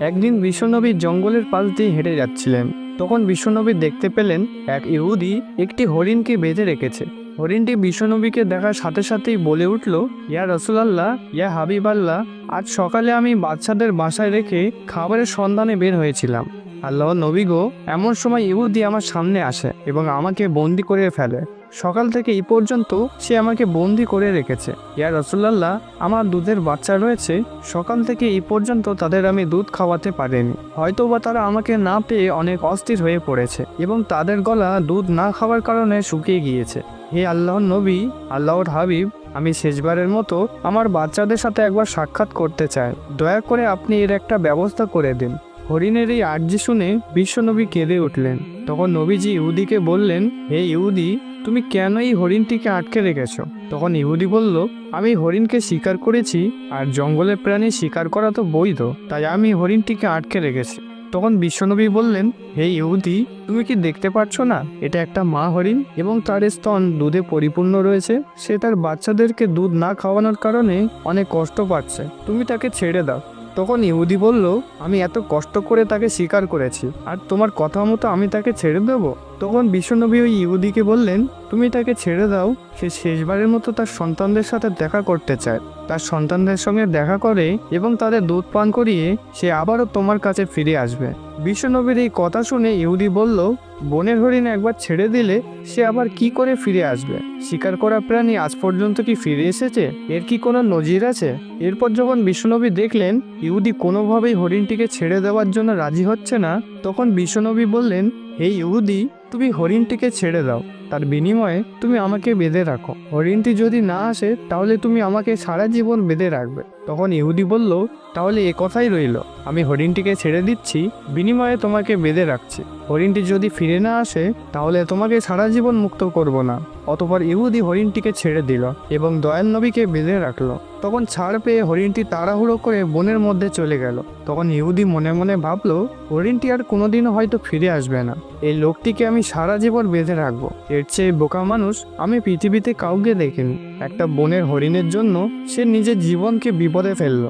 একদিন বিশ্বনবী জঙ্গলের পাশ দিয়ে হেঁটে যাচ্ছিলেন। তখন বিশ্বনবী দেখতে পেলেন এক ইহুদি একটি হরিণকে বেঁধে রেখেছে। হরিণটি বিশ্বনবীকে দেখার সাথে সাথেই বলে উঠল, ইয়া রসুলাল্লাহ, ইয়া হাবিবাল্লাহ, আজ সকালে আমি বাচ্চাদের বাসায় রেখে খাবারের সন্ধানে বের হয়েছিলাম। আল্লাহ নবী গো, এমন সময় ইহুদি আমার সামনে আসে এবং আমাকে বন্দি করে ফেলে। সকাল থেকে এই পর্যন্ত সে আমাকে বন্দি করে রেখেছে। ইয়া রসুল্লাহ আমার দুধের বাচ্চা রয়েছে, সকাল থেকে এই পর্যন্ত তাদের আমি দুধ খাওয়াতে পারিনি। হয়তো বা তারা আমাকে না পেয়ে অনেক অস্থির হয়ে পড়েছে এবং তাদের গলা দুধ না খাওয়ার কারণে শুকিয়ে গিয়েছে। হে আল্লাহর নবী, আল্লাহর হাবিব, আমি শেষবারের মতো আমার বাচ্চাদের সাথে একবার সাক্ষাৎ করতে চাই। দয়া করে আপনি এর একটা ব্যবস্থা করে দিন। হরিণের এই আর্জি শুনে বিশ্বনবী কেঁদে উঠলেন। তখন নবীজি ইহুদিকে বললেন, হে ইহুদি তুমি কেন এই হরিণটিকে আটকে রেখেছ? তখন ইহুদি বলল, আমি হরিণকে শিকার করেছি আর জঙ্গলের প্রাণী শিকার করা তো বৈধ, তাই আমি হরিণটিকে আটকে রেখেছি। তখন বিশ্বনবী বললেন, হে ইহুদি, তুমি কি দেখতে পাচ্ছ না? এটা একটা মা হরিণ এবং তার স্তন দুধে পরিপূর্ণ রয়েছে। সে তার বাচ্চাদেরকে দুধ না খাওয়ানোর কারণে অনেক কষ্ট পাচ্ছে। তুমি তাকে ছেড়ে দাও। তখন ইহুদি বলল, আমি এত কষ্ট করে তাকে স্বীকার করেছি, আর তোমার কথা মতো আমি তাকে ছেড়ে দেব? তখন বিশ্বনবী ওই ইহুদিকে বললেন, তুমি তাকে ছেড়ে দাও, সে শেষবারের মতো তার সন্তানদের সাথে দেখা করতে চায়। তার সন্তানদের সঙ্গে দেখা করে এবং তাদের দুধ পান করিয়ে সে আবারও তোমার কাছে ফিরে আসবে। বিশ্বনবীর এই কথা শুনে ইহুদি বলল, বনের হরিণ একবার ছেড়ে দিলে সে আবার কি করে ফিরে আসবে? শিকার করা প্রাণী আজ পর্যন্ত কি ফিরে এসেছে? এর কি কোনো নজির আছে? এরপর যখন বিশ্বনবী দেখলেন ইহুদি কোনোভাবেই হরিণটিকে ছেড়ে দেওয়ার জন্য রাজি হচ্ছে না, তখন বিশ্বনবী বললেন, হে ইহুদি, তুমি হরিণটিকে ছেড়ে দাও। তার বিনিময়ে তুমি আমাকে বেঁধে রাখো। হরিণটি যদি না আসে, তাহলে তুমি আমাকে সারা জীবন বেঁধে রাখবে। তখন ইহুদি বলল, তাহলে এ কথাই রইল। আমি হরিণটিকে ছেড়ে দিচ্ছি, বিনিময়ে তোমাকে বেঁধে রাখছি। হরিণটি যদি ফিরে না আসে, তাহলে তোমাকে সারা জীবন মুক্ত করব না। অতপর ইহুদি হরিণটিকে ছেড়ে দিল এবং দয়াল নবীকে বেঁধে রাখল। তখন ছাড় পেয়ে হরিণটি তাড়াহুড়ো করে বনের মধ্যে চলে গেল। তখন ইহুদি মনে মনে ভাবলো, হরিণটি আর কোনোদিনও হয়তো ফিরে আসবে না। এই লোকটিকে আমি সারা জীবন বেঁধে রাখব। এর চেয়ে বোকা মানুষ আমি পৃথিবীতে কাউকে দেখিনি। একটা বনের হরিণের জন্য সে নিজের জীবনকে বিপদে ফেলল।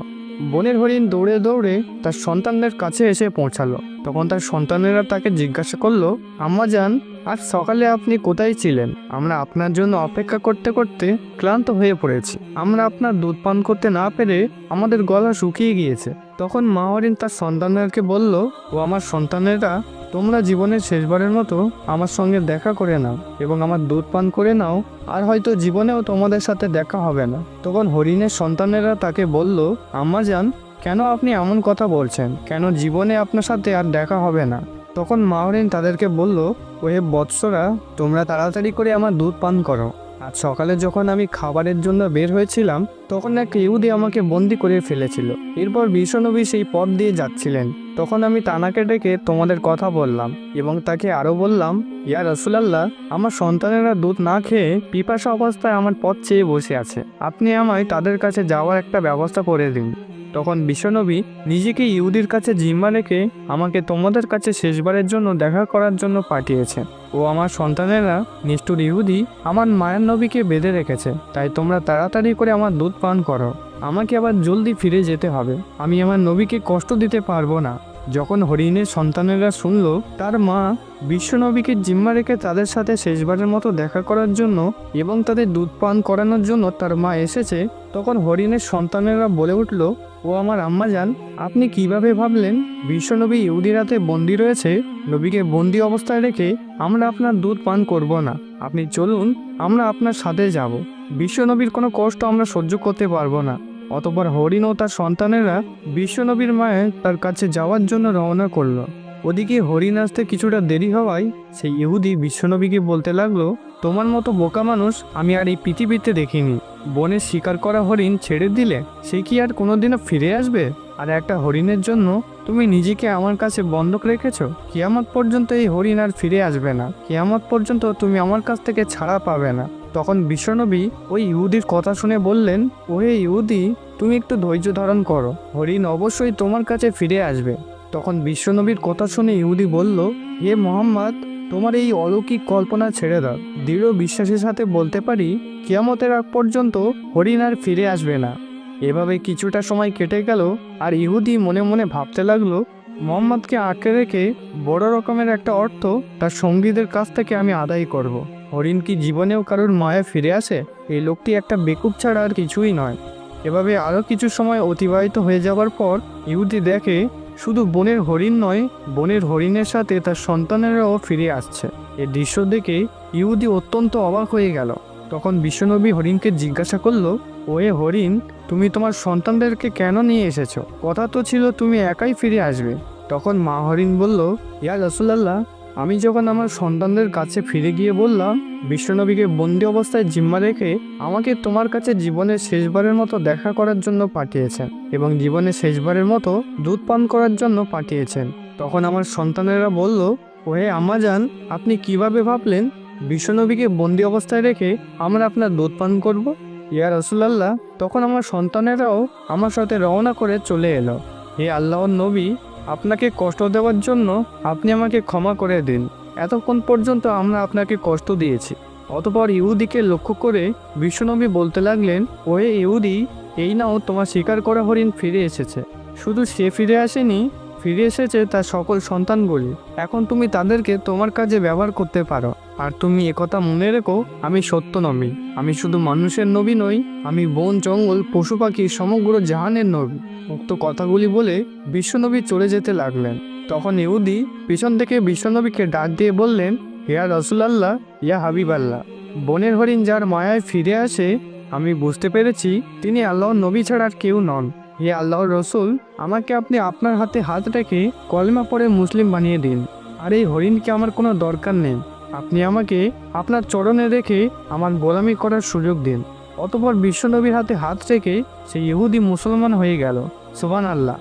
বনের হরিণ দৌড়ে দৌড়ে তার সন্তানদের কাছে এসে পৌঁছালো। তখন তার সন্তানেরা তাকে জিজ্ঞাসা করল, আম্মা যান আজ সকালে আপনি কোথায় ছিলেন? আমরা আপনার জন্য অপেক্ষা করতে করতে ক্লান্ত হয়ে পড়েছি। আমরা আপনার দুধ পান করতে না পেরে আমাদের গলা শুকিয়ে গিয়েছে। তখন মা হরিণ তার সন্তানদেরকে বলল, ও আমার সন্তানেরা তোমরা জীবনের শেষবারের মতো আমার সঙ্গে দেখা করে নাও এবং আমার দুধ পান করে নাও, আর হয়তো জীবনেও তোমাদের সাথে দেখা হবে না। তখন হরিণের সন্তানেরা তাকে বলল, আম্মা যান কেন আপনি এমন কথা বলছেন? কেন জীবনে আপনার সাথে আর দেখা হবে না? তখন মা হরিণ তাদেরকে বলল, ওহে বৎসরা, তোমরা তাড়াতাড়ি করে আমার দুধ পান করো। আজ সকালে যখন আমি খাবারের জন্য বের হয়েছিলাম, তখন এক ইহুদি আমাকে বন্দি করে ফেলেছিল। এরপর বিশ্বনবী সেই পথ দিয়ে যাচ্ছিলেন। তখন আমি তানাকে ডেকে তোমাদের কথা বললাম এবং তাকে আরও বললাম, ইয়া রসুলাল্লাহ, আমার সন্তানেরা দুধ না খেয়ে পিপাসা অবস্থায় আমার পথ চেয়ে বসে আছে। আপনি আমায় তাদের কাছে যাওয়ার একটা ব্যবস্থা করে দিন। তখন বিশ্বনবী নিজেকে ইহুদির কাছে জিম্মা রেখে আমাকে তোমাদের কাছে শেষবারের জন্য দেখা করার জন্য পাঠিয়েছে। ও আমার সন্তানেরা নিষ্ঠুর ইহুদি আমার মায়ের নবীকে বেঁধে রেখেছে। তাই তোমরা তাড়াতাড়ি করে আমার দুধ পান করো। আমাকে আবার জলদি ফিরে যেতে হবে। আমি আমার নবীকে কষ্ট দিতে পারব না। যখন হরিণের সন্তানেরা শুনল, তার মা বিশ্বনবীকে জিম্মা রেখে তাদের সাথে শেষবারের মতো দেখা করার জন্য এবং তাদের দুধ পান করানোর জন্য তার মা এসেছে, তখন হরিণের সন্তানেরা বলে উঠল ও আমার আম্মা যান আপনি কীভাবে ভাবলেন বিশ্বনবী ইহুদি রাতে বন্দি রয়েছে? নবীকে বন্দি অবস্থায় রেখে আমরা আপনার দুধ পান করব না। আপনি চলুন, আমরা আপনার সাথে যাব। বিশ্বনবীর কোনো কষ্ট আমরা সহ্য করতে পারব না। অতপর হরিণ ও তার সন্তানেরা বিশ্বনবীর মায়ের তার কাছে যাওয়ার জন্য রওনা করল। ওদিকে হরিণ আসতে কিছুটা দেরি হওয়ায় সেই ইহুদি বিশ্বনবীকে বলতে লাগল, তোমার মতো বোকা মানুষ আমি আর এই পৃথিবীতে দেখিনি। বনে শিকার করা হরিণ ছেড়ে দিলে সে কি আর কোনোদিনও ফিরে আসবে? আর একটা হরিণের জন্য তুমি নিজেকে আমার কাছে বন্ধক রেখেছ? কিয়ামত পর্যন্ত এই হরিণ আর ফিরে আসবে না। কিয়ামত পর্যন্ত তুমি আমার কাছ থেকে ছাড়া পাবে না। তখন বিশ্বনবী ওই ইহুদির কথা শুনে বললেন, ওহে ইহুদি, তুমি একটু ধৈর্য ধারণ করো। হরিণ অবশ্যই তোমার কাছে ফিরে আসবে। তখন বিশ্বনবীর কথা শুনে ইহুদি বলল, হে মোহাম্মদ, তোমার এই অলৌকিক কল্পনা ছেড়ে দাও। দৃঢ় বিশ্বাসের সাথে বলতে পারি, কিয়ামতের আগ পর্যন্ত হরিণ আর ফিরে আসবে না। এভাবে কিছুটা সময় কেটে গেল, আর ইহুদি মনে মনে ভাবতে লাগল, মোহাম্মদকে আটকে রেখে বড় রকমের একটা অর্থ তার সঙ্গীদের কাছ থেকে আমি আদায় করব। হরিণ কি জীবনেও কারোর মায়া ফিরে আসে? এই লোকটি একটা বেকুব ছাড়া আর কিছুই নয়। এভাবে আরও কিছু সময় অতিবাহিত হয়ে যাওয়ার পর ইহুদি দেখে শুধু বনের হরিণ নয়, বনের হরিণের সাথে তার সন্তানেরাও ফিরে আসছে। এ দৃশ্য দেখে ইহুদি অত্যন্ত অবাক হয়ে গেল। তখন বিশ্বনবী হরিণকে জিজ্ঞাসা করল ওয়ে হরিণ, তুমি তোমার সন্তানদেরকে কেন নিয়ে এসেছ? কথা তো ছিল তুমি একাই ফিরে আসবে। তখন মা হরিণ বলল, ইয়া রসুলাল্লাহ, আমি যখন আমার সন্তানদের কাছে ফিরে গিয়ে বললাম বিশ্বনবীকে বন্দি অবস্থায় জিম্মা রেখে আমাকে তোমার কাছে জীবনের শেষবারের মতো দেখা করার জন্য পাঠিয়েছেন এবং জীবনের শেষবারের মতো দুধ পান করার জন্য পাঠিয়েছেন। তখন আমার সন্তানেরা বলল, ওহে আমাজান, আপনি কীভাবে ভাবলেন বিশ্বনবীকে বন্দি অবস্থায় রেখে আমরা আপনার দুধ পান করব? ইয়া রসুলাল্লাহ, তখন আমার সন্তানেরাও আমার সাথে রওনা করে চলে এলো। হে আল্লাহর নবী, আপনাকে কষ্ট দেওয়ার জন্য আপনি আমাকে ক্ষমা করে দিন। এতক্ষণ পর্যন্ত আমরা আপনাকে কষ্ট দিয়েছি। অতপর ইহুদিকে লক্ষ্য করে বিশ্বনবী বলতে লাগলেন ওয়ে ইহুদি, এই নাও তোমার স্বীকার করা হরিণ ফিরে এসেছে। শুধু সে ফিরে আসেনি, ফিরে এসেছে তার সকল সন্তানগুলি। এখন তুমি তাদেরকে তোমার কাজে ব্যবহার করতে পারো। আর তুমি একথা মনে রেখো, আমি সত্য নবী। আমি শুধু মানুষের নবী নই, আমি বন, জঙ্গল, পশু পাখি, সমগ্র জাহানের নবী। উক্ত কথাগুলি বলে বিশ্বনবী চলে যেতে লাগলেন। তখন ইহুদি পিছন থেকে বিশ্বনবীকে ডাক দিয়ে বললেন হিয়া রসুলাল্লাহ, ইয়া হাবিব আল্লাহ বনের হরিণ যার মায়ায় ফিরে আসে, আমি বুঝতে পেরেছি তিনি আল্লাহর নবী ছাড়া আর কেউ নন। হে আল্লাহর রসুল, আমাকে আপনি আপনার হাতে হাত রেখে কলমা পরে মুসলিম বানিয়ে দিন। আর এই হরিণকে আমার কোনো দরকার নেই। আপনি আমাকে আপনার চরণে রেখে আমার গোলামি করার সুযোগ দিন। অতপর বিশ্বনবীর হাতে হাত রেখে সেই ইহুদি মুসলমান হয়ে গেল। সুবান আল্লাহ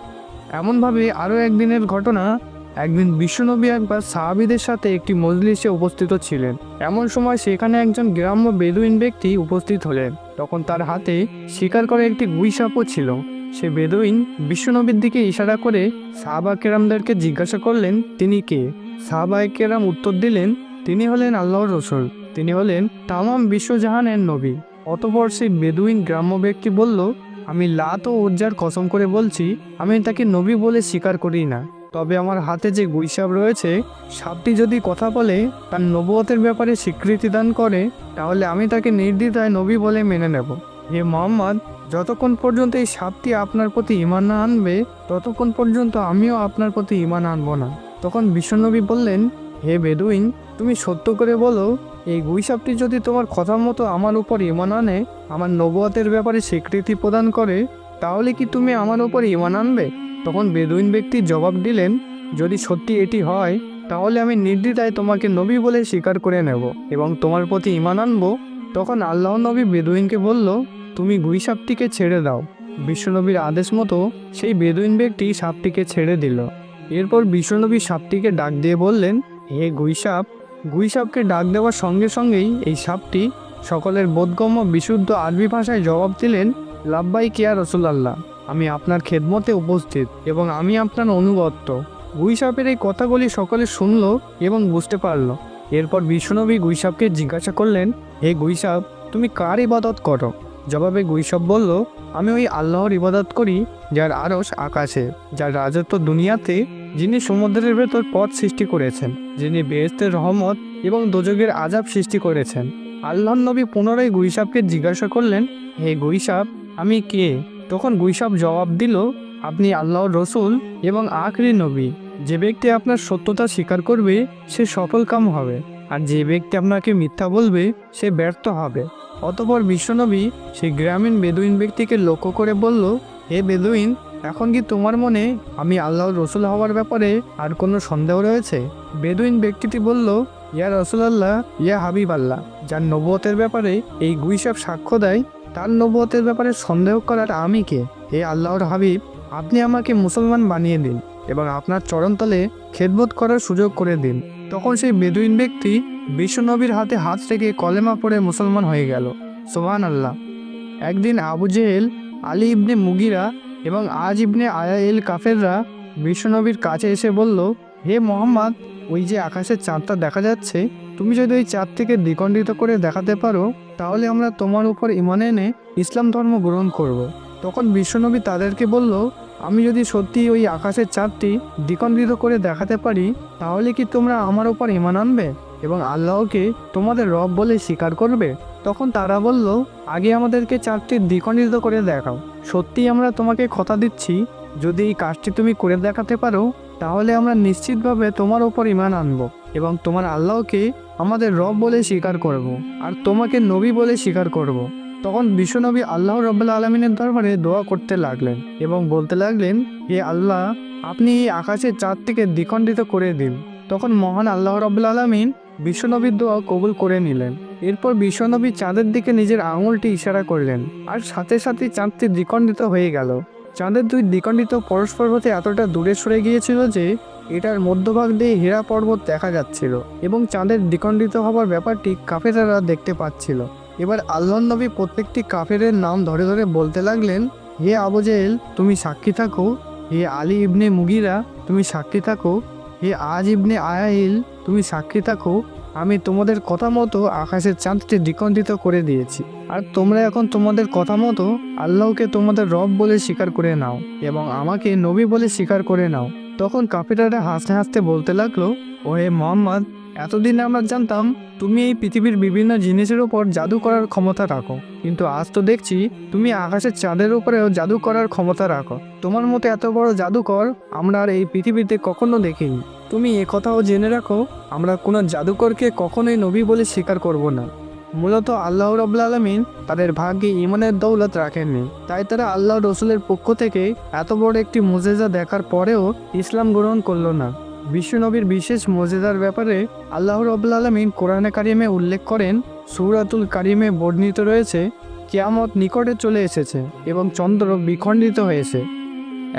এমনভাবে আরও একদিনের ঘটনা, একদিন বিশ্বনবী একবার সাহাবিদের সাথে একটি মজলিসে উপস্থিত ছিলেন। এমন সময় সেখানে একজন গ্রাম্য বেদুইন ব্যক্তি উপস্থিত হলেন। তখন তার হাতে শিকার করে একটি গুইসাপও ছিল। সে বেদুইন বিশ্বনবীর দিকে ইশারা করে সাহাবা কেরামদেরকে জিজ্ঞাসা করলেন, তিনি কে? সাহাবা কেরাম উত্তর দিলেন, তিনি হলেন আল্লাহর রসুল। তিনি হলেন তামাম বিশ্বজাহানের নবী। অতপর সেই বেদুইন গ্রাম্য ব্যক্তি বলল আমি লাত ও উজ্জার কসম করে বলছি, আমি তাকে নবী বলে স্বীকার করি না। তবে আমার হাতে যে গুইসাপ রয়েছে, সাপটি যদি কথা বলে, তার নবুয়তের ব্যাপারে স্বীকৃতি দান করে, তাহলে আমি তাকে নির্দ্বিধায় নবী বলে মেনে নেব। হে মোহাম্মদ, যতক্ষণ পর্যন্ত এই সাপটি আপনার প্রতি ইমান না আনবে, ততক্ষণ পর্যন্ত আমিও আপনার প্রতি ইমান আনব না। তখন বিশ্বনবী বললেন, হে বেদুইন, তুমি সত্য করে বলো এই গুইসাপটি যদি তোমার কথা মতো আমার উপর ইমান আনে, আমার নবুয়তের ব্যাপারে স্বীকৃতি প্রদান করে, তাহলে কি তুমি আমার উপর ইমান আনবে? তখন বেদুইন ব্যক্তি জবাব দিলেন, যদি সত্যি এটি হয়, তাহলে আমি নির্দ্বিধায় তোমাকে নবী বলে স্বীকার করে নেব এবং তোমার প্রতি ইমান আনব। তখন আল্লাহ নবী বেদুইনকে বলল, তুমি গুই সাপটিকে ছেড়ে দাও। বিশ্বনবীর আদেশ মতো সেই বেদুইন ব্যক্তি সাপটিকে ছেড়ে দিল। এরপর বিশ্বনবী সাপটিকে ডাক দিয়ে বললেন, হে গুইসাপ গুইসাপকে ডাক দেওয়ার সঙ্গে সঙ্গেই এই সাপটি সকলের বোধগম্য বিশুদ্ধ আরবি ভাষায় জবাব দিলেন, লাব্বাই কিয়া রসুলাল্লাহ, আমি আপনার খেদমতে উপস্থিত এবং আমি আপনার অনুগত্য। গুইসাপের এই কথাগুলি সকলে শুনল এবং বুঝতে পারল। এরপর বিশ্বনবী গুইসাপকে জিজ্ঞাসা করলেন, হে গুইসাপ তুমি কার ইবাদত করো? জবাবে গুইসাপ বলল, আমি ওই আল্লাহর ইবাদত করি, যার আরস আকাশে, যার রাজত্ব দুনিয়াতে যিনি সমুদ্রের ভেতর পথ সৃষ্টি করেছেন, যিনি বেহেস্তের রহমত এবং দোজগের আজাব সৃষ্টি করেছেন। আল্লাহ নবী পুনরায় গুইসাপকে জিজ্ঞাসা করলেন, হে গুইসাপ, আমি কে? তখন গুইসাপ জবাব দিল, আপনি আল্লাহর রসুল এবং আখরি নবী। যে ব্যক্তি আপনার সত্যতা স্বীকার করবে, সে সফল কাম হবে। আর যে ব্যক্তি আপনাকে মিথ্যা বলবে, সে ব্যর্থ হবে। অতপর বিশ্বনবী সেই গ্রামীণ বেদুইন ব্যক্তিকে লক্ষ্য করে বলল, হে বেদুইন এখন কি তোমার মনে আমি আল্লাহর রসুল হওয়ার ব্যাপারে আর কোনো সন্দেহ রয়েছে? বেদুইন ব্যক্তিটি বলল, ইয়া রসুলাল্লাহ, ইয়া হাবিব আল্লাহ যার নবুয়তের ব্যাপারে এই গুইসাব সাক্ষ্য দেয়, তার নবুয়তের ব্যাপারে সন্দেহ করার আমি কে? হে আল্লাহর হাবিব, আপনি আমাকে মুসলমান বানিয়ে দিন এবং আপনার চরণতলে খেদবোধ করার সুযোগ করে দিন। তখন সেই বেদুইন ব্যক্তি বিশ্বনবীর হাতে হাত রেখে কলেমা পড়ে মুসলমান হয়ে গেল। সোহান আল্লাহ একদিন আবু জেহেল আলী ইবনে মুগিরা এবং আজ ইবনে আয়াইল কাফেররা বিশ্বনবীর কাছে এসে বলল, হে মোহাম্মদ, ওই যে আকাশের চাঁদটা দেখা যাচ্ছে, তুমি যদি ওই চাঁদ থেকে দ্বিখণ্ডিত করে দেখাতে পারো, তাহলে আমরা তোমার উপর ইমান এনে ইসলাম ধর্ম গ্রহণ করব। তখন বিশ্বনবী তাদেরকে বলল, আমি যদি সত্যি ওই আকাশের চাঁদটি দ্বিখণ্ডিত করে দেখাতে পারি, তাহলে কি তোমরা আমার ওপর ইমান আনবে এবং আল্লাহকে তোমাদের রব বলে স্বীকার করবে তখন তারা বলল, আগে আমাদেরকে চাঁদটি দ্বিখণ্ডিত করে দেখাও সত্যি আমরা তোমাকে কথা দিচ্ছি, যদি এই কাজটি তুমি করে দেখাতে পারো, তাহলে আমরা নিশ্চিতভাবে তোমার ওপর ইমান আনব এবং তোমার আল্লাহকে আমাদের রব বলে স্বীকার করব। আর তোমাকে নবী বলে স্বীকার করব। তখন বিশ্বনবী আল্লাহ রব্লা আলমিনের দরবারে দোয়া করতে লাগলেন এবং বলতে লাগলেন, হে আল্লাহ, আপনি এই আকাশের চাঁদটিকে দ্বিখণ্ডিত করে দিন তখন মহান আল্লাহ রব্লা আলমিন বিশ্বনবীর দোয়া কবুল করে নিলেন। এরপর বিশ্বনবী চাঁদের দিকে নিজের আঙুলটি ইশারা করলেন আর সাথে সাথে চাঁদটি দ্বিখণ্ডিত হয়ে গেল। চাঁদের দুই দ্বিখণ্ডিত পরস্পর হতে এতটা দূরে সরে গিয়েছিল যে এটার মধ্যভাগ দিয়ে হীরা পর্বত দেখা যাচ্ছিল এবং চাঁদের দ্বিখণ্ডিত হবার ব্যাপারটি কাফেরারা দেখতে পাচ্ছিল। এবার আল্লাহ নবী প্রত্যেকটি কাফেরের নাম ধরে ধরে বলতে লাগলেন, হে আবু জেহেল, তুমি সাক্ষী থাকো। হে আলী ইবনে মুগিরা, তুমি সাক্ষী থাকো। হে আজ ইবনে আয়াইল তুমি সাক্ষী থাকো, আমি তোমাদের কথা মতো আকাশের চাঁদটি দ্বিখণ্ডিত করে দিয়েছি। আর তোমরা এখন তোমাদের কথা মতো আল্লাহকে তোমাদের রব বলে স্বীকার করে নাও এবং আমাকে নবী বলে স্বীকার করে নাও। তখন কাফিরারা হাসতে হাসতে বলতে লাগল, ওহে মোহাম্মদ এতদিন আমরা জানতাম, তুমি এই পৃথিবীর বিভিন্ন জিনিসের উপর জাদু করার ক্ষমতা রাখো। কিন্তু আজ তো দেখছি, তুমি আকাশের চাঁদের উপরেও জাদু করার ক্ষমতা রাখো। তোমার মতো এত বড় জাদুকর আমরা আর এই পৃথিবীতে কখনো দেখিনি। তুমি এ কথাও জেনে রাখো, আমরা কোনো জাদুকরকে কখনোই নবী বলে স্বীকার করব না। মূলত আল্লাহ রবুল্লা আলমিন তাদের ভাগ্যে ইমানের দৌলত রাখেননি। তাই তারা আল্লাহ রসুলের পক্ষ থেকে এত বড় একটি মুজেজা দেখার পরেও ইসলাম গ্রহণ করল না। বিশ্বনবীর বিশেষ মজেদার ব্যাপারে আল্লাহ রবুল্লা আলমিন কোরআনে কারিমে উল্লেখ করেন, সুরাতুল কারিমে বর্ণিত রয়েছে, কেয়ামত নিকটে চলে এসেছে এবং চন্দ্র বিখণ্ডিত হয়েছে।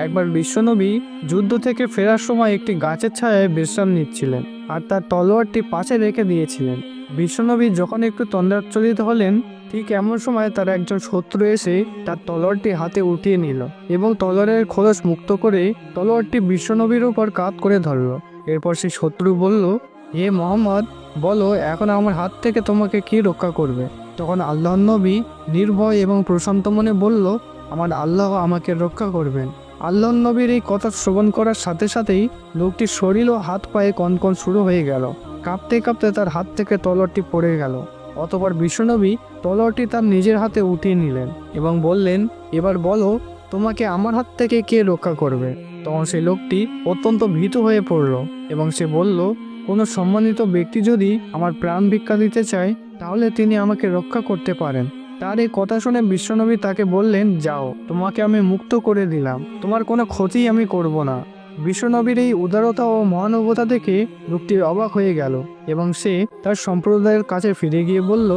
একবার বিশ্বনবী যুদ্ধ থেকে ফেরার সময় একটি গাছের ছায়ায় বিশ্রাম নিচ্ছিলেন আর তার তলোয়ারটি পাশে রেখে দিয়েছিলেন। বিশ্বনবী যখন একটু তন্দ্রাচ্ছলিত হলেন ঠিক এমন সময় তার একজন শত্রু এসে তার তলোয়ারটি হাতে উঠিয়ে নিল এবং তলোয়ারের খোলস মুক্ত করে তলোয়ারটি বিশ্বনবীর উপর কাত করে ধরল। এরপর সেই শত্রু বলল, হে মোহাম্মদ, বলো, এখন আমার হাত থেকে তোমাকে কি রক্ষা করবে? তখন আল্লাহ নবী নির্ভয় এবং প্রশান্ত মনে বলল, আমার আল্লাহ আমাকে রক্ষা করবেন। আল্লাহ নবীর এই কথা শ্রবণ করার সাথে সাথেই লোকটির শরীর ও হাত পায়ে কনকন শুরু হয়ে গেল। কাঁপতে কাঁপতে তার হাত থেকে তলোয়ারটি পড়ে গেল। অতপর বিশ্বনবী তলোয়ারটি তার নিজের হাতে উঠিয়ে নিলেন এবং বললেন, এবার বলো, তোমাকে আমার হাত থেকে কে রক্ষা করবে? তখন সেই লোকটি অত্যন্ত ভীত হয়ে পড়ল এবং সে বলল, কোনো সম্মানিত ব্যক্তি যদি আমার প্রাণ ভিক্ষা দিতে চায়, তাহলে তিনি আমাকে রক্ষা করতে পারেন। তার এই কথা শুনে বিশ্বনবী তাকে বললেন, যাও, তোমাকে আমি মুক্ত করে দিলাম। তোমার কোনো ক্ষতি আমি করব না। বিশ্বনবীর এই উদারতা ও মহানুভতা দেখে লোকটি অবাক হয়ে গেল এবং সে তার সম্প্রদায়ের কাছে ফিরে গিয়ে বলল,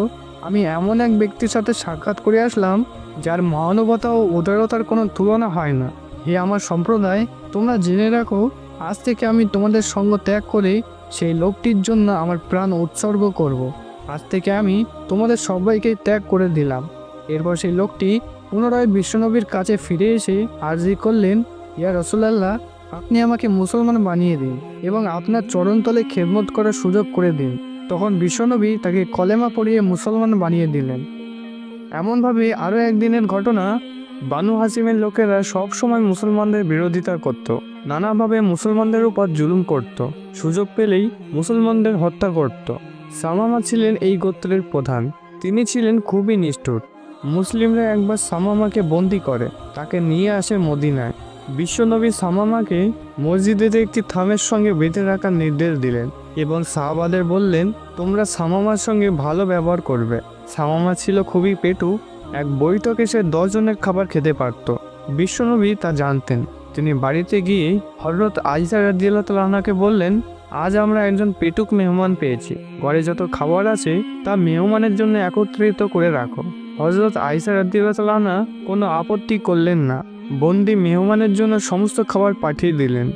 আমি এমন এক ব্যক্তির সাথে সাক্ষাৎ করে আসলাম, যার মহানুভতা ও উদারতার কোনো তুলনা হয় না হে আমার সম্প্রদায়, তোমরা জেনে রাখো, আজ থেকে আমি তোমাদের সঙ্গ ত্যাগ করে সেই লোকটির জন্য আমার প্রাণ উৎসর্গ করব। আজ থেকে আমি তোমাদের সবাইকে ত্যাগ করে দিলাম এরপর সেই লোকটি পুনরায় বিশ্বনবীর কাছে ফিরে এসে আর্জি করলেন, ইয়া রসুলাল্লাহ আপনি আমাকে মুসলমান বানিয়ে দিন এবং আপনার চরণতলে খেদমত করার সুযোগ করে দিন। তখন বিশ্বনবী তাকে কলেমা পড়িয়ে মুসলমান বানিয়ে দিলেন। এমনভাবে আরও একদিনের ঘটনা বানু হাসিমের লোকেরা সব সময় মুসলমানদের বিরোধিতা করত, নানাভাবে মুসলমানদের উপর জুলুম করত, সুযোগ পেলেই মুসলমানদের হত্যা করত। সামামা ছিলেন এই গোত্রের প্রধান, তিনি ছিলেন খুবই নিষ্ঠুর। মুসলিমরা একবার সামামাকে বন্দি করে, তাকে নিয়ে আসে মদিনায়। বিশ্বনবী সামামাকে মসজিদের একটি থামের সঙ্গে বেঁধে রাখার নির্দেশ দিলেন এবং সাহাবাদের বললেন, তোমরা সামামার সঙ্গে ভালো ব্যবহার করবে। সামামা ছিল খুবই পেটু, এক বৈঠকে সে দশজনের খাবার খেতে পারত। বিশ্বনবী তা জানতেন। তিনি বাড়িতে গিয়ে হজরত আইসা রাদিয়াল্লাহকে বললেন, আজ আমরা একজন পেটুক মেহমান পেয়েছি। ঘরে যত খাবার আছে, তা মেহমানের জন্য একত্রিত করে রাখো। হজরত আইসা রাদিয়াল্লাহ কোনো আপত্তি করলেন না। বন্দি মেহমানের জন্য সমস্ত খাবার পাঠিয়ে দিলেন।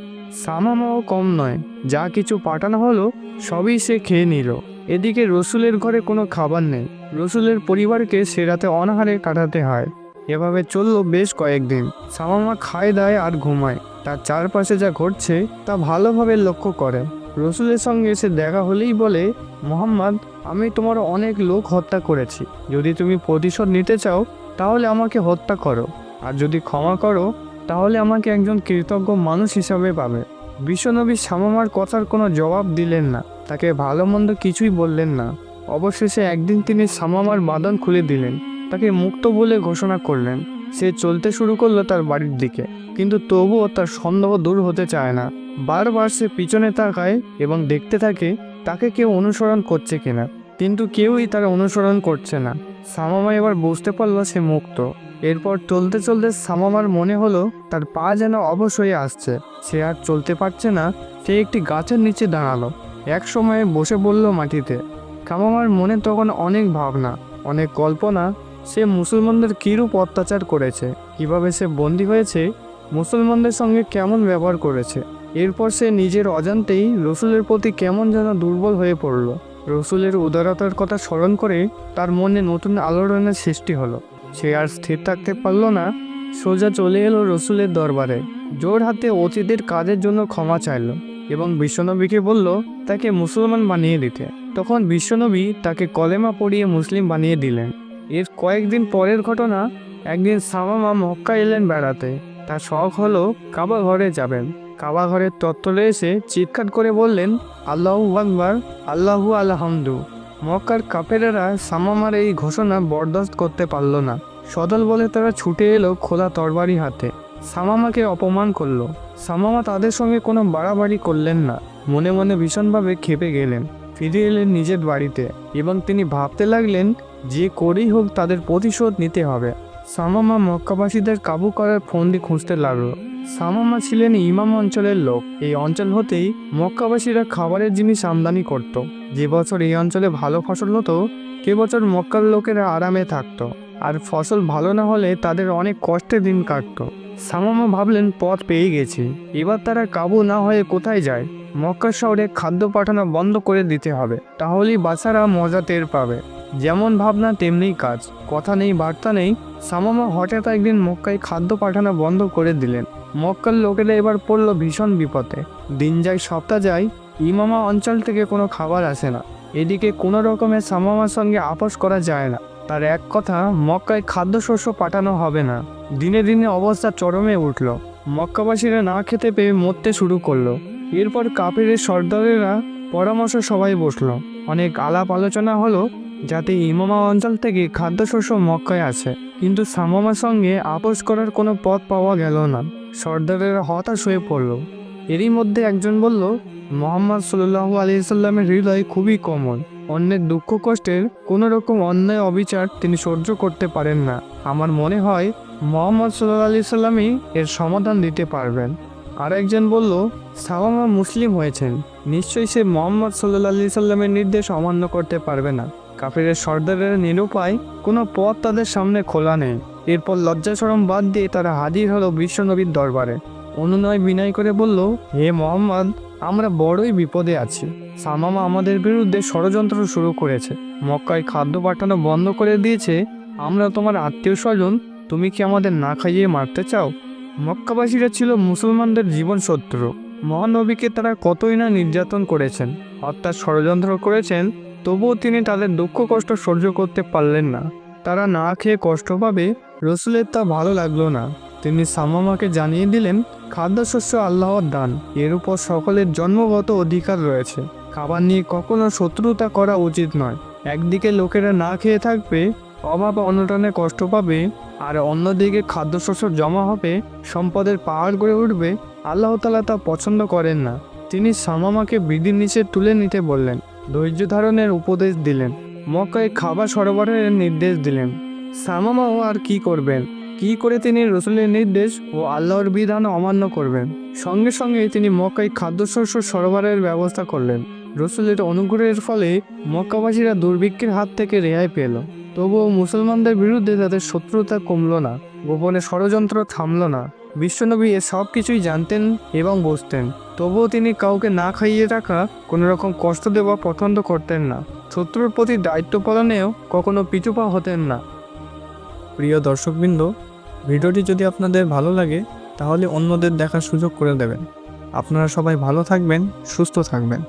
সামামাও কম নয়, যা কিছু পাঠানো হলো, সবই সে খেয়ে নিল। এদিকে রসুলের ঘরে কোনো খাবার নেই। রসুলের পরিবারকে সে রাতে অনাহারে কাটাতে হয়। এভাবে চলল বেশ কয়েকদিন। সামামা খায় দায় আর ঘুমায়। তার চারপাশে যা ঘটছে, তা ভালোভাবে লক্ষ্য করে। রসুলের সঙ্গে এসে দেখা হলেই বলে, মোহাম্মদ, আমি তোমার অনেক লোক হত্যা করেছি। যদি তুমি প্রতিশোধ নিতে চাও, তাহলে আমাকে হত্যা করো। আর যদি ক্ষমা করো, তাহলে আমাকে একজন কৃতজ্ঞ মানুষ হিসাবে পাবে। বিশ্বনবী সামামার কথার কোনো জবাব দিলেন না। তাকে ভালো মন্দ কিছুই বললেন না। অবশেষে একদিন তিনি সামামার বাদন খুলে দিলেন। তাকে মুক্ত বলে ঘোষণা করলেন। সে চলতে শুরু করল তার বাড়ির দিকে। কিন্তু তবুও তার সন্দেহ দূর হতে চায় না। বারবার সে পিছনে তাকায় এবং দেখতে থাকে, তাকে কেউ অনুসরণ করছে কিনা। কিন্তু কেউই তার অনুসরণ করছে না। সামামা এবার বুঝতে পারল সে মুক্ত। এরপর চলতে চলতে সামামার মনে হলো তার পা যেন অবশ হয়ে আসছে। সে আর চলতে পারছে না, সে একটি গাছের নিচে দাঁড়াল। এক সময়ে বসে বলল মাটিতে। কামামার মনে তখন অনেক ভাবনা, অনেক কল্পনা, সে মুসলমানদের কীরূপ অত্যাচার করেছে, কীভাবে সে বন্দী হয়েছে, মুসলমানদের সঙ্গে কেমন ব্যবহার করেছে। এরপর সে নিজের অজান্তেই রসুলের প্রতি কেমন যেন দুর্বল হয়ে পড়ল। রসুলের উদারতার কথা স্মরণ করে তার মনে নতুন আলোড়নের সৃষ্টি হলো। সে আর স্থির থাকতে পারল না। সোজা চলে এলো রসুলের দরবারে। জোর হাতে অতীতের কাজের জন্য ক্ষমা চাইল এবং বিশ্বনবীকে বলল, তাকে মুসলমান বানিয়ে দিতে। তখন বিশ্বনবী তাকে কলেমা পড়িয়ে মুসলিম বানিয়ে দিলেন। এর কয়েকদিন পরের ঘটনা, একদিন সামামা মক্কা এলেন বেড়াতে। তার শখ হলো কাবা ঘরে যাবেন। কাবা ঘরের তত্ত্বরে এসে চিৎকার করে বললেন, আল্লাহু আকবার, আল্লাহু আলহামদু। মক্কার কাপেরেরা সামামার এই ঘোষণা বরদাস্ত করতে পারল না। সদল বলে তারা ছুটে এলো খোলা তরবারি হাতে। সামামাকে অপমান করল। সামামা তাদের সঙ্গে কোনো বাড়াবাড়ি করলেন না। মনে মনে ভীষণভাবে খেপে গেলেন। ফিরে এলেন নিজের বাড়িতে এবং তিনি ভাবতে লাগলেন যে করেই হোক তাদের প্রতিশোধ নিতে হবে। সামামা মক্কাবাসীদের কাবু করার ফন্দি খুঁজতে লাগল। সামামা ছিলেন ইমাম অঞ্চলের লোক। এই অঞ্চল হতেই মক্কাবাসীরা খাবারের জিনিস আমদানি করত। যে বছর এই অঞ্চলে ভালো ফসল হতো কে বছর মক্কার লোকেরা আরামে থাকতো। আর ফসল ভালো না হলে তাদের অনেক কষ্টে দিন কাটতো। সামামা ভাবলেন, পথ পেয়ে গেছি। এবার তারা কাবু না হয়ে কোথায় যায়? মক্কা শহরে খাদ্য পাঠানো বন্ধ করে দিতে হবে। তাহলেই বাচ্চারা মজা টের পাবে। যেমন ভাবনা, তেমনি কাজ। কথা নেই, বার্তা নেই। সামামা হঠাৎ একদিন মক্কায় খাদ্য পাঠানো বন্ধ করে দিলেন। মক্কার লোকেরা এবার পড়ল ভীষণ বিপদে। দিন যায়, সপ্তাহ যায়, ইমামা অঞ্চল থেকে কোনো খাবার আসে না। এদিকে কোনো রকমের সামামার সঙ্গে আপোষ করা যায় না। তার এক কথা, মক্কায় খাদ্যশস্য পাঠানো হবে না। দিনে দিনে অবস্থা চরমে উঠল। মক্কাবাসীরা না খেতে পেয়ে মরতে শুরু করল। এরপর কাপেরের সর্দারেরা পরামর্শ সবাই বসল। অনেক আলাপ আলোচনা হলো। যাতে ইমামা অঞ্চল থেকে খাদ্যশস্য মক্কায় আছে কিন্তু সামামার সঙ্গে আপোষ করার কোনো পথ পাওয়া গেল না। সর্দারেরা হতাশ হয়ে পড়ল। এরই মধ্যে একজন বলল, মোহাম্মদ সাল্লু আলি সাল্লামের হৃদয় খুবই কোমল। অন্যের দুঃখ কষ্টের কোনো রকম অন্যায় অবিচার তিনি সহ্য করতে পারেন না। আমার মনে হয়, মোহাম্মদ সাল্লাহ আলি সাল্লামই এর সমাধান দিতে পারবেন। আর একজন বলল, সাওয়ামা মুসলিম হয়েছেন। নিশ্চয়ই সে মোহাম্মদ সাল্লাহ আলি সাল্লামের নির্দেশ অমান্য করতে পারবে না। কাফিরের সর্দারের নিরুপায় কোনো পথ তাদের সামনে খোলা নেই। এরপর লজ্জাসরম বাদ দিয়ে তারা হাজির হলো বিশ্বনবীর দরবারে। অনুনয় বিনয় করে বলল, হে মোহাম্মদ, আমরা বড়ই বিপদে আছি। সামামা আমাদের বিরুদ্ধে ষড়যন্ত্র শুরু করেছে। মক্কায় খাদ্য পাঠানো বন্ধ করে দিয়েছে। আমরা তোমার আত্মীয় স্বজন, তুমি কি আমাদের না খাইয়ে মারতে চাও? মক্কাবাসীরা ছিল মুসলমানদের জীবন শত্রু। মহানবীকে তারা কতই না নির্যাতন করেছেন, হত্যার ষড়যন্ত্র করেছেন তবুও তিনি তাদের দুঃখ, কষ্ট সহ্য করতে পারলেন না। তারা না খেয়ে কষ্ট পাবে, রসুলের তা ভালো লাগল না। তিনি সামামাকে জানিয়ে দিলেন, খাদ্যশস্য আল্লাহর দান, এর উপর সকলের জন্মগত অধিকার রয়েছে। খাবার নিয়ে কখনো শত্রুতা করা উচিত নয়। একদিকে লোকেরা না খেয়ে থাকবে, অভাব অনটনে কষ্ট পাবে, আর অন্যদিকে খাদ্যশস্য জমা হবে, সম্পদের পাহাড় গড়ে উঠবে, আল্লাহ তালা তা পছন্দ করেন না। তিনি সামামাকে বিধির নিচে তুলে নিতে বললেন। ধৈর্য ধারণের উপদেশ দিলেন। মক্কায় খাবার সরবরাহের নির্দেশ দিলেন। সামামাও আর কি করবেন? কি করে তিনি রসুলের নির্দেশ ও আল্লাহর বিধান অমান্য করবেন? সঙ্গে সঙ্গে তিনি মক্কায় খাদ্যশস্য সরবরাহের ব্যবস্থা করলেন। রসুলের অনুগ্রহের ফলে মক্কাবাসীরা দুর্ভিক্ষের হাত থেকে রেহাই পেল। তবুও মুসলমানদের বিরুদ্ধে তাদের শত্রুতা কমল না। গোপনে ষড়যন্ত্র থামল না। বিশ্বনবী এ সব কিছুই জানতেন এবং বুঝতেন। তবুও তিনি কাউকে না খাইয়ে রাখা কোনো রকম কষ্ট দেওয়া পছন্দ করতেন না। শত্রুর প্রতি দায়িত্ব পালনেও কখনো পিছুপা হতেন না। প্রিয় দর্শকবৃন্দ, ভিডিওটি যদি আপনাদের ভালো লাগে, তাহলে অন্যদের দেখার সুযোগ করে দেবেন। আপনারা সবাই ভালো থাকবেন, সুস্থ থাকবেন।